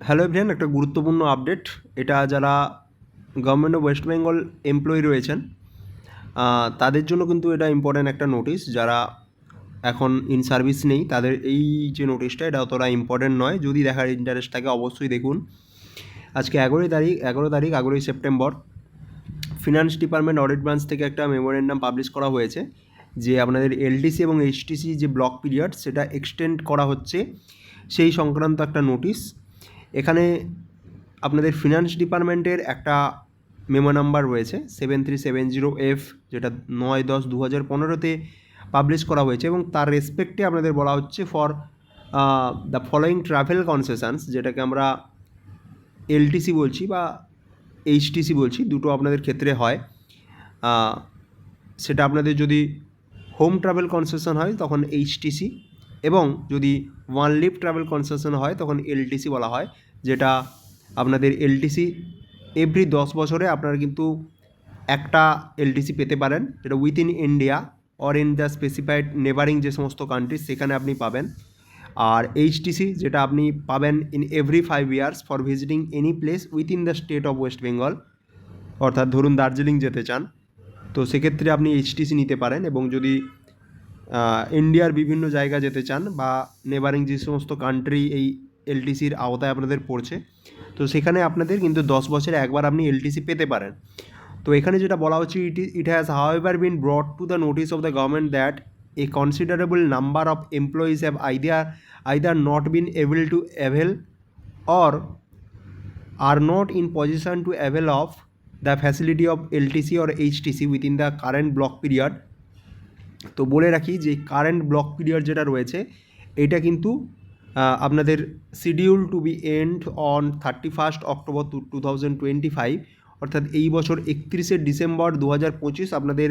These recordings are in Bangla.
হ্যালো এভরিয়ান একটা গুরুত্বপূর্ণ আপডেট এটা যারা government of West Bengal employee রয়েছেন তাদের জন্য কিন্তু এটা ইম্পর্ট্যান্ট একটা নোটিশ যারা এখন ইন সার্ভিস নেই, তাদের এই যে নোটিশটা এটা অতটা ইম্পর্ট্যান্ট নয়। যদি দেখার ইন্টারেস্ট থাকে, অবশ্যই দেখুন। আজকে এগারোই তারিখ, এগারো তারিখ, এগারোই September. Finance department audit branch থেকে একটা মেমোরেন্ডাম পাবলিশ করা হয়েছে, যে আপনাদের এলটিসি এবং এইচটিসি যে ব্লক পিরিয়ড সেটা এক্সটেন্ড করা হচ্ছে। সেই সংক্রান্ত একটা নোটিশ এখানে আপনাদের ফিনান্স ডিপার্টমেন্টের একটা মেমো নাম্বার রয়েছে seven three seven zero F যেটা নয় দশ দু হাজার পনেরোতে পাবলিশ করা হয়েছে এবং তার রেসপেক্টে আপনাদের বলা হচ্ছে for the following travel concessions যেটাকে আমরা এলটিসি বলছি বা এইচটিসি বলছি, দুটো আপনাদের ক্ষেত্রে হয়। সেটা আপনাদের যদি হোম ট্রাভেল কনসেশন হয়, তখন এইচটিসি এবং যদি ওয়ান লিভ ট্রাভেল কনসেশন হয়, তখন এলটিসি বলা হয়। যেটা আপনাদের এলটিসি এভরি দশ বছরে আপনারা কিন্তু একটা এলটিসি পেতে পারেন। যেটা within India or in the specified neighbouring যে সমস্ত কান্ট্রিজ সেখানে আপনি পাবেন। আর এইচটিসি যেটা আপনি পাবেন in every five years for visiting any place within the state of West Bengal অর্থাৎ ধরুন দার্জিলিং যেতে চান, তো সেক্ষেত্রে আপনি এইচটিসি নিতে পারেন এবং যদি ইন্ডিয়ার বিভিন্ন জায়গা যেতে চান বা নেবারিং যে সমস্ত কান্ট্রি এই এলটিসির আওতায় আপনাদের পড়ছে। তো সেখানে আপনাদের কিন্তু দশ বছরে একবার আপনি এলটিসি পেতে পারেন। তো এখানে যেটা বলা হচ্ছে it it has however been brought to the notice of the government that a considerable number of employees have either either not been able to avail or are not in position to avail of the facility of LTC or HTC within the current block period তো বলে রাখি যে কারেন্ট ব্লক পিরিয়ড যেটা রয়েছে, এটা কিন্তু আপনাদের schedule to be end on thirty first October two two thousand twenty five অর্থাৎ এই বছর একত্রিশে ডিসেম্বর দু হাজার পঁচিশ আপনাদের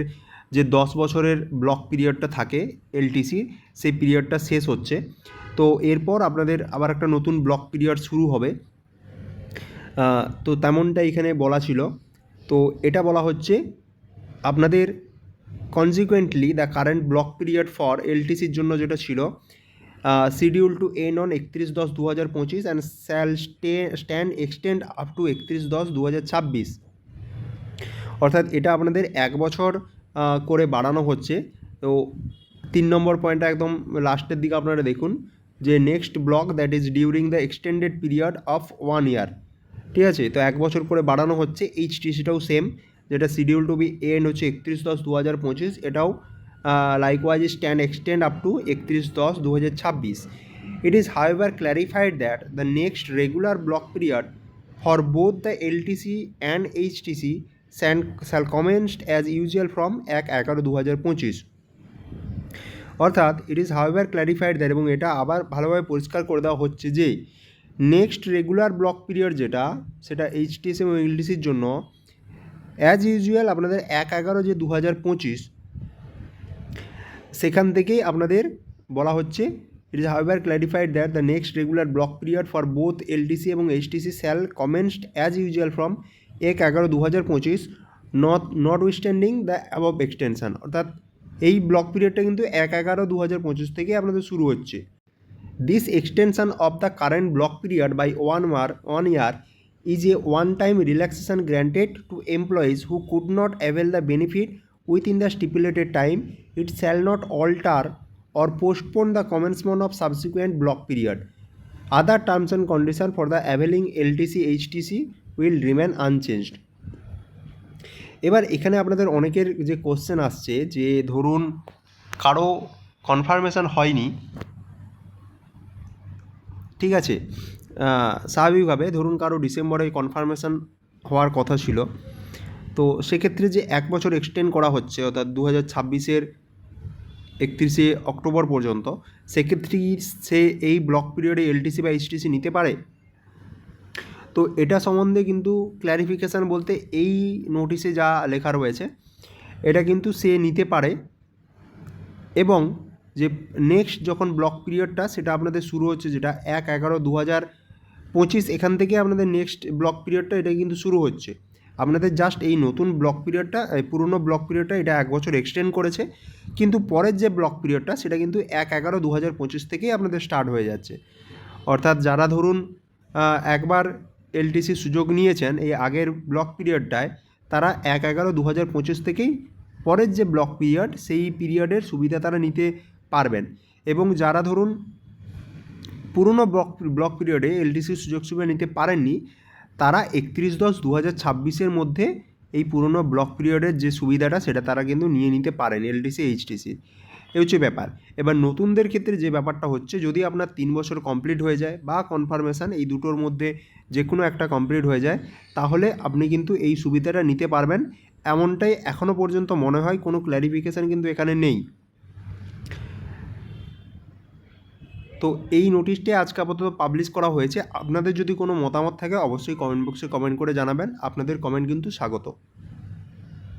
যে দশ বছরের ব্লক পিরিয়ডটা থাকে এলটিসি সেই পিরিয়ডটা শেষ হচ্ছে। তো এরপর আপনাদের আবার একটা নতুন ব্লক পিরিয়ড শুরু হবে। তো তেমনটা এখানে বলা ছিল। তো এটা বলা হচ্ছে, আপনাদের consequently the current block period for এলটিসির জন্য যেটা ছিল শিডিউল টু এন অন একত্রিশ দশ দু হাজার পঁচিশ and shall stay stand extend up to একত্রিশ দশ দু হাজার ছাব্বিশ। অর্থাৎ এটা আপনাদের এক বছর করে বাড়ানো হচ্ছে। তো তিন নম্বর পয়েন্টটা একদম লাস্টের দিকে আপনারা দেখুন, যে next block that is during the extended period of one year ঠিক আছে? তো এক বছর করে বাড়ানো হচ্ছে, এইচটিসিটাও সেম যেটা শিডিউল টু বি এন্ড হচ্ছে একত্রিশ দশ দু হাজার পঁচিশ, এটাও likewise stand extend up to একত্রিশ দশ দু হাজার ছাব্বিশ it is however clarified that the next regular block period for both the LTC and HTC and shall commenced as usual from এক এগারো দু হাজার পঁচিশ। অর্থাৎ it is however clarified that এবং এটা আবার ভালোভাবে পরিষ্কার করে দেওয়া হচ্ছে যে নেক্সট রেগুলার ব্লক পিরিয়ড যেটা, সেটা এইচটিএস এবং এলটিসির জন্য অ্যাজ ইউজুয়াল আপনাদের এক এগারো যে দু হাজার পঁচিশ সেখান থেকেই আপনাদের বলা হচ্ছে it is however clarified that the next regular block period for both LTC এবং HTC shall commenced as usual from এক এগারো দু হাজার পঁচিশ not notwithstanding the above extension অর্থাৎ এই ব্লক পিরিয়ডটা কিন্তু এক এগারো দু হাজার পঁচিশ থেকে আপনাদের শুরু হচ্ছে। This extension of the current block period by one মার one year is a one time relaxation granted to employees who could not avail the benefit within the stipulated time. It shall not alter or postpone the commencement of subsequent block period. Other terms and conditions for the availing LTC HTC will remain unchanged. এবার এখানে আপনাদের অনেকের যে কোশ্চেন আসছে যে ধরুন কারও কনফার্মেশন হয়নি ঠিক আছে স্বাভাবিকভাবে ধরুন কারও ডিসেম্বরে কনফার্মেশন হওয়ার কথা ছিল তো সেক্ষেত্রে যে এক বছর এক্সটেন্ড করা হচ্ছে, অর্থাৎ দু হাজার ছাব্বিশের একত্রিশে অক্টোবর পর্যন্ত, সেক্ষেত্রে সে এই ব্লক পিরিয়ডে এলটিসি বা এইচটিসি নিতে পারে? তো এটা সম্বন্ধে কিন্তু ক্ল্যারিফিকেশান বলতে এই নোটিশে যা লেখা রয়েছে, এটা কিন্তু সে নিতে পারে। এবং যে নেক্সট যখন ব্লক পিরিয়ডটা সেটা আপনাদের শুরু হচ্ছে যেটা এক এগারো দু হাজার পঁচিশ, এখান থেকে আপনাদের নেক্সট ব্লক পিরিয়ডটা এটা কিন্তু শুরু হচ্ছে। আপনাদের জাস্ট এই নতুন ব্লক পিরিয়ডটা এই পুরনো ব্লক পিরিয়ডটা এটা এক বছর এক্সটেন্ড করেছে। কিন্তু পরের যে ব্লক পিরিয়ডটা সেটা কিন্তু এক এগারো দু হাজার পঁচিশ থেকেই আপনাদের স্টার্ট হয়ে যাচ্ছে। অর্থাৎ যারা ধরুন একবার এলটিসি সুযোগ নিয়েছেন এই আগের ব্লক পিরিয়ডটায় তারা এক এগারো দু হাজার পঁচিশ থেকেই পরের যে ব্লক পিরিয়ড সেই পিরিয়ডের সুবিধা তারা নিতে পারবেন। এবং যারা ধরুন, পুরনো ব্লক ব্লক পিরিয়ডে এলটিসি সুযোগ সুবিধা নিতে পারেননি তারা একত্রিশ দশ দু হাজার ছাব্বিশের মধ্যে এই পুরনো ব্লক পিরিয়ডের যে সুবিধাটা, সেটা তারা কিন্তু নিয়ে নিতে পারেন এলটিসি এইচটিসি এই হচ্ছে ব্যাপার। এবার নতুনদের ক্ষেত্রে যে ব্যাপারটা হচ্ছে, যদি আপনার তিন বছর কমপ্লিট হয়ে যায় বা কনফার্মেশন এই দুটোর মধ্যে যে কোনো একটা কমপ্লিট হয়ে যায়, তাহলে আপনি কিন্তু এই সুবিধাটা নিতে পারবেন। এমনটাই এখনও পর্যন্ত মনে হয়, কোনো ক্ল্যারিফিকেশান কিন্তু এখানে নেই। তো এই নোটিশটি আজকে আপাতত পাবলিশ করা হয়েছে। আপনাদের যদি কোনো মতামত থাকে, অবশ্যই কমেন্ট বক্সে কমেন্ট করে জানাবেন। আপনাদের কমেন্ট কিন্তু স্বাগত।